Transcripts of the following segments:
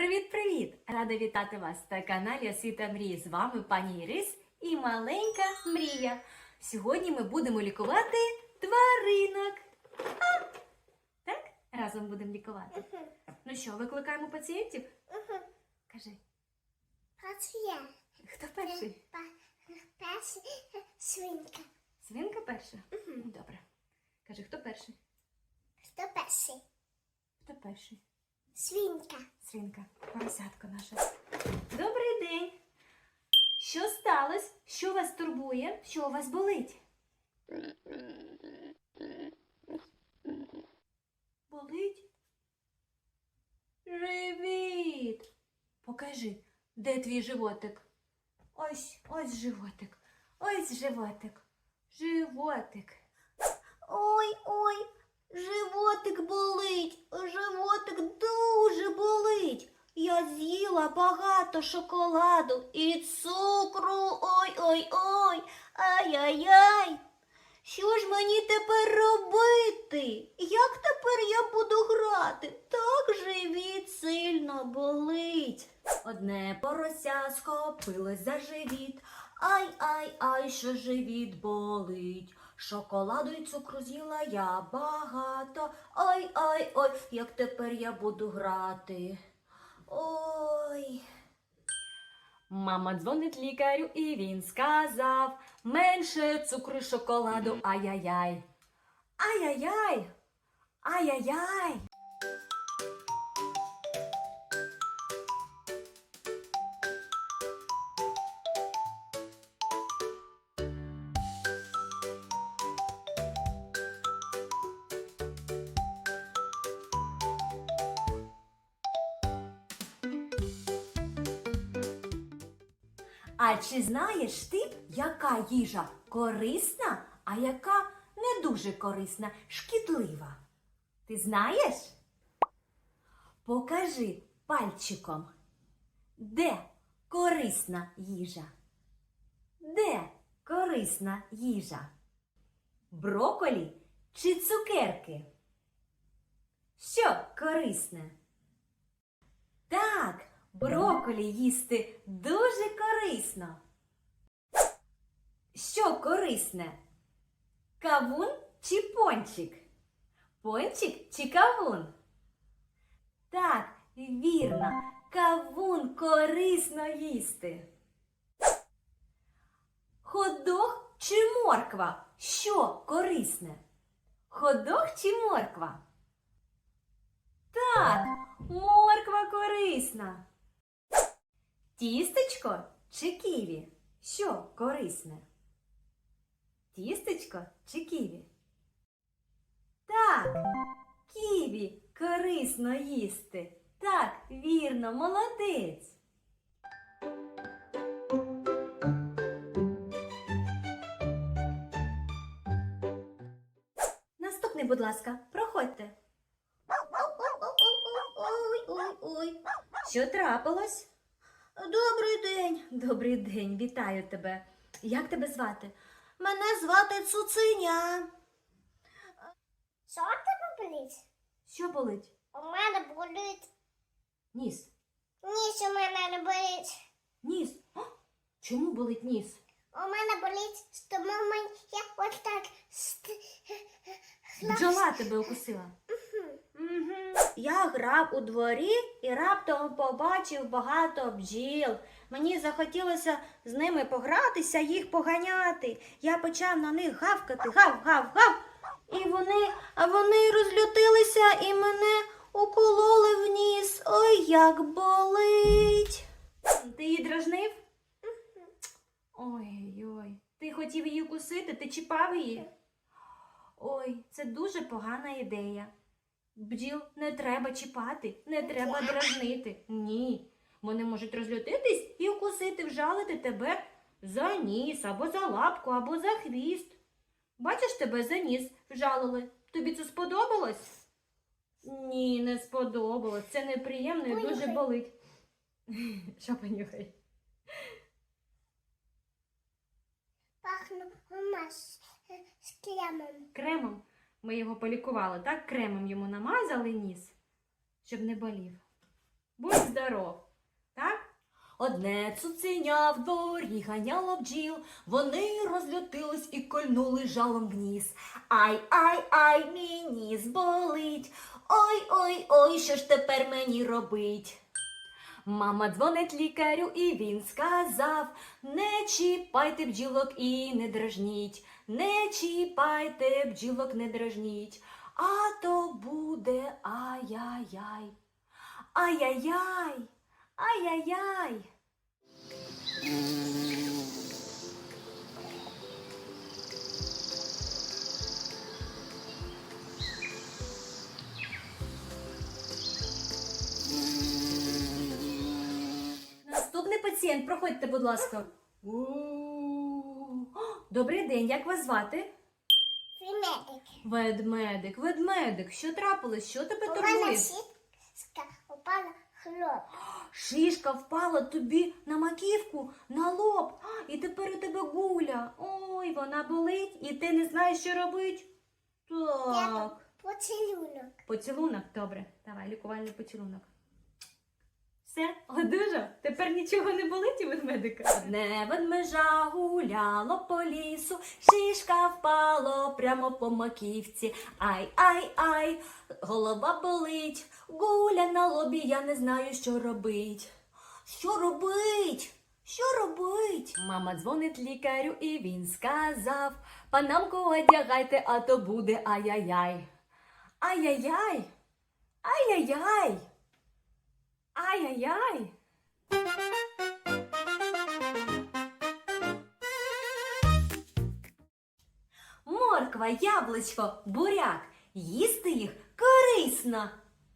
Привіт-привіт! Рада вітати вас на каналі Освіта Мрії. З вами пані Ірис і маленька мрія. Сьогодні ми будемо лікувати тваринок. А, так? Разом будемо лікувати. Ну що, викликаємо пацієнтів? Кажи, Пацієнт. хто перший? Перший свинка. Свинка перша? Добре. Кажи, хто перший? Хто перший? Хто перший? Свинка. Свинка, поросятка наша. Добрий день. Що сталося? Що вас турбує? Що у вас болить? Болить? Живіт. Покажи, де твій животик? Ось, ось животик. Ось животик. Животик. Ой, ой, животик болить. Животик дуже болить. Я з'їла багато шоколаду і цукру. Ой-ой-ой. Ай-яй-яй. Що ж мені тепер робити? Як тепер я буду грати? Так живіт сильно болить. Одне порося схопилось за живіт. Ай, ай, ай, що живіт болить. Шоколаду й цукру з'їла я багато. Ой, ой, ой, як тепер я буду грати. Ой. Мама дзвонить лікарю, і він сказав менше цукру і шоколаду. Ай-яй-яй. Ай-яй-яй. Ай-яй-яй. А чи знаєш ти, яка їжа корисна, а яка не дуже корисна, шкідлива? Ти знаєш? Покажи пальчиком, де корисна їжа? Де корисна їжа? Броколі чи цукерки? Що корисне? Так, броколі їсти дуже корисно. Що корисне? Кавун чи пончик? Пончик чи кавун? Так, вірно, кавун корисно їсти. Ходох чи морква? Що корисне? Ходох чи морква? Так, морква корисна. Тістечко чи ківі? Що корисне? Тістечко чи ківі? Так, ківі корисно їсти. Так, вірно, молодець. Наступний, будь ласка, проходьте. Ой-ой-ой. Що трапилось? Добрий день. Добрий день, вітаю тебе. Як тебе звати? Мене звати Цуциня. Що в тебе болить? Що болить? У мене болить. Ніс. Ніс у мене не болить. Ніс. О, чому болить ніс? У мене болить, тому мені я ось так. Бджола тебе укусила. Я грав у дворі і раптом побачив багато бджіл. Мені захотілося з ними погратися, їх поганяти. Я почав на них гавкати, гав, гав, гав. І вони, а вони розлютилися і мене укололи в ніс. Ой, як болить. Ти її дражнив? Ой-ой, ти хотів її укусити, ти чіпав її? Ой, це дуже погана ідея. Бджіл не треба чіпати, не треба дражнити. Ні. Вони можуть розлютитись і укусити, вжалити тебе за ніс, або за лапку, або за хвіст. Бачиш, тебе за ніс вжалили. Тобі це сподобалось? Ні, не сподобалось. Це неприємно і дуже болить. Що понюхай? Пахну мама з, з кремом. Кремом. Ми його полікували, так? Кремом йому намазали ніс, щоб не болів. Будь здоров! Так? Одне цуценя в дворі ганяло бджіл, вони розлютились і кольнули жалом в ніс. Ай, ай, ай, мій ніс болить. Ой, ой, ой, що ж тепер мені робить? Мама дзвонить лікарю, і він сказав: Не чіпайте бджілок і не дражніть, не чіпайте бджілок, не дражніть, а то буде ай-яй-яй. Ай-яй-яй. Ай-яй-яй. Наступний пацієнт, проходьте, будь ласка. Добрий день, як вас звати? Примедик. Ведмедик, ведмедик, що трапилось? Що тебе турбує? сітка упала хлоп. Шишка впала тобі на маківку, на лоб, і тепер у тебе гуля. Ой, вона болить, і ти не знаєш, що робить? Так. Поцілунок. Поцілунок, добре. Давай, лікувальний поцілунок. Все, одужав? Тепер нічого не болить у ведмедика? Одне ведмежа гуляло по лісу, шишка впало прямо по маківці. Ай, ай, ай, голова болить, гуля на лобі, я не знаю, що робить. Що робить? Що робить? Мама дзвонить лікарю, і він сказав: Панамку одягайте, а то буде ай-яй-яй. Ай-яй-яй. Ай-яй-яй. Ай-яй-яй. Морква, яблучко, буряк. Їсти їх корисно.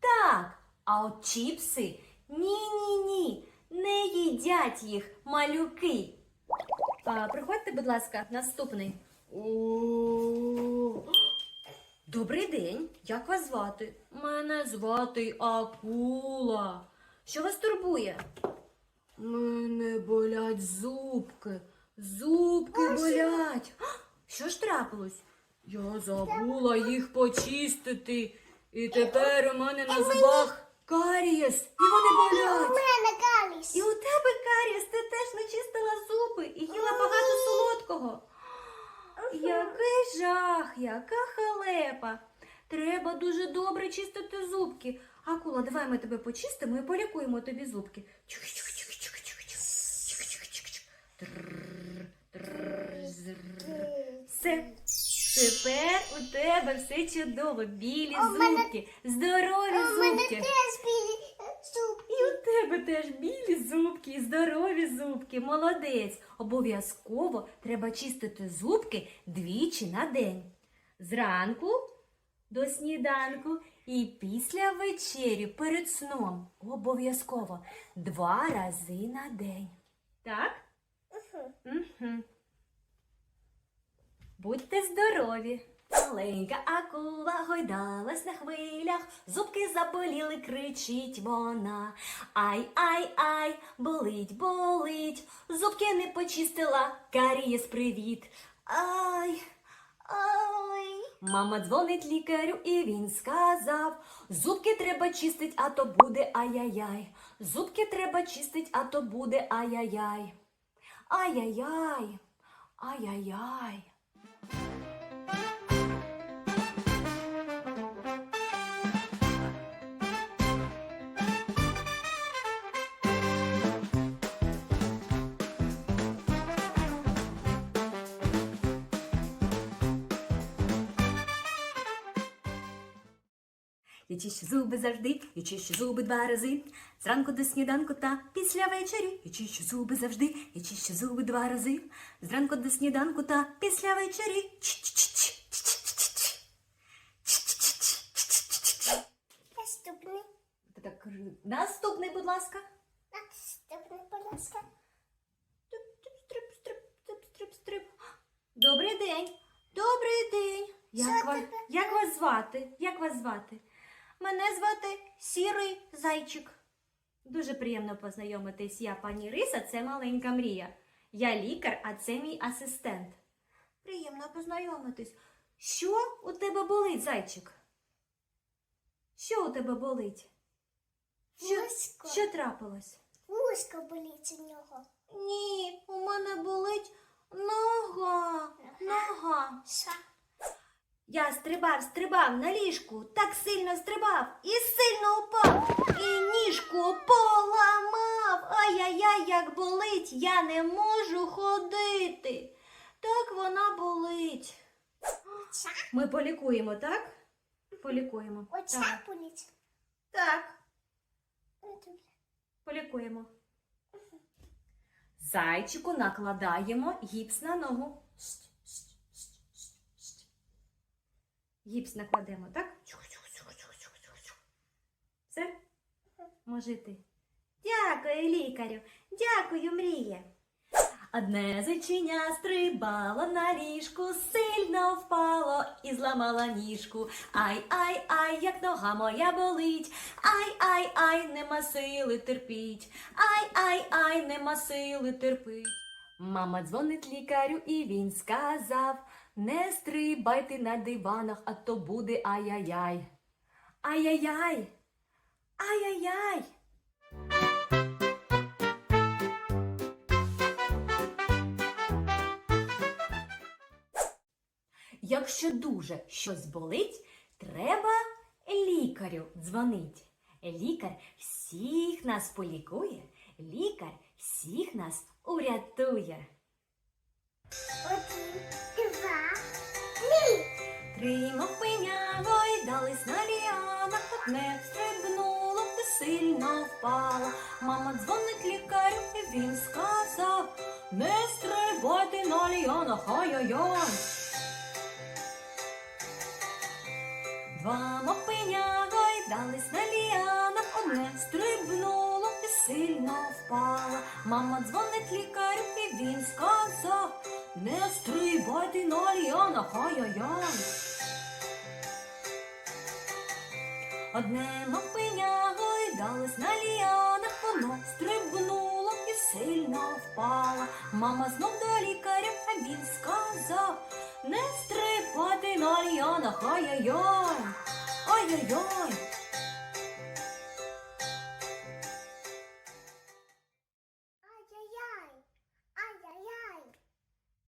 Так, а от чіпси ні-ні-ні, не їдять їх малюки. А, приходьте, будь ласка, наступний. О, Добрий день, як вас звати? Мене звати Акула. Що вас турбує? Мене болять зубки. Зубки болять. Що ж трапилось? Я забула їх почистити. І тепер у мене на зубах карієс. І вони У болять. мене каліс. І у тебе карієс, ти теж не чистила зуби і їла багато солодкого. Який жах, яка халепа. Треба дуже добре чистити зубки. Акула, давай ми тебе почистимо і полікуємо тобі зубки. Все. Тепер у тебе все чудово. Білі в мене- зубки, здорові У мене зубки. теж білі е, зуб. І у тебе теж білі зубки, і здорові зубки. Молодець. Обов'язково треба чистити зубки двічі на день. Зранку до сніданку і після вечері перед сном. Обов'язково два рази на день. Так? Угу. Будьте здорові. Маленька акула гойдалась на хвилях, зубки заболіли, кричить вона. Ай, ай, ай, болить, болить, зубки не почистила, карієс привіт. Ай, ай. Мама дзвонить лікарю, і він сказав: Зубки треба чистить, а то буде ай-яй-яй. Зубки треба чистить, а то буде ай-яй-яй. Ай-яй-яй, ай-яй-яй. Я чищу зуби завжди, я чищу зуби два рази. Зранку до сніданку та після вечері. Я чищу зуби завжди, я чищу зуби два рази. Зранку до сніданку та після вечері. Наступний. Так. Наступний, будь ласка. Наступний, будь ласка. Добрий день. Добрий день. Як, вас, як вас звати? Як вас звати? Мене звати Сірий Зайчик. Дуже приємно познайомитись. Я пані Риса, це маленька мрія. Я лікар, а це мій асистент. Приємно познайомитись. Що у тебе болить, зайчик? Що у тебе болить? Що, Вузько. що трапилось? Вузько болить у нього. Ні, у мене болить нога. Нога. Ша. Я стрибав, стрибав на ліжку, так сильно стрибав і сильно упав, і ніжку поламав. Ай-яй-яй, як болить, я не можу ходити. Так вона болить. Ми полікуємо, так? Полікуємо. Оця Так. болить. так, полікуємо. Зайчику накладаємо гіпс на ногу. Гіпс накладемо, так? Все? Може йти. Дякую, лікарю. Дякую, мріє. Одне зайчиня стрибало на ліжку, сильно впало і зламала ніжку. Ай, ай, ай, як нога моя болить. Ай, ай, ай, нема сили терпіть. Ай, ай, ай, нема сили терпить. Мама дзвонить лікарю, і він сказав: Не стрибайте на диванах, а то буде ай-яй-яй. Ай-яй-яй. Ай-яй-яй. Якщо дуже щось болить, треба лікарю дзвонить. Лікар всіх нас полікує, лікар всіх нас урятує. Три. Три мопиня гойдались на ліанах, одне стрибнуло та сильно впало. Мама дзвонить лікарю, і він сказав, не стрибайте на ліанах, ай-яй-яй. Два мопиня гойдались на ліанах, одне стрибнуло і сильно впало. Мама дзвонить лікарю, і він сказав, не стрибайте на ліанах, ай-яй-яй. Одне мопиня гойдалось на ліанах, воно стрибнуло і сильно впало. Мама знов до лікаря, а він сказав, не стрибати на ліанах, ай-яй-яй, ай-яй-яй.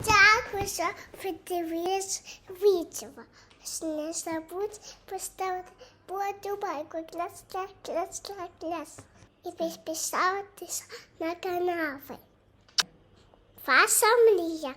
Дякую, що подивились відео. Не забудь поставити подобайку клас, кляс, клас, кляс, клас. І підписатися на канал. Ваша мрія.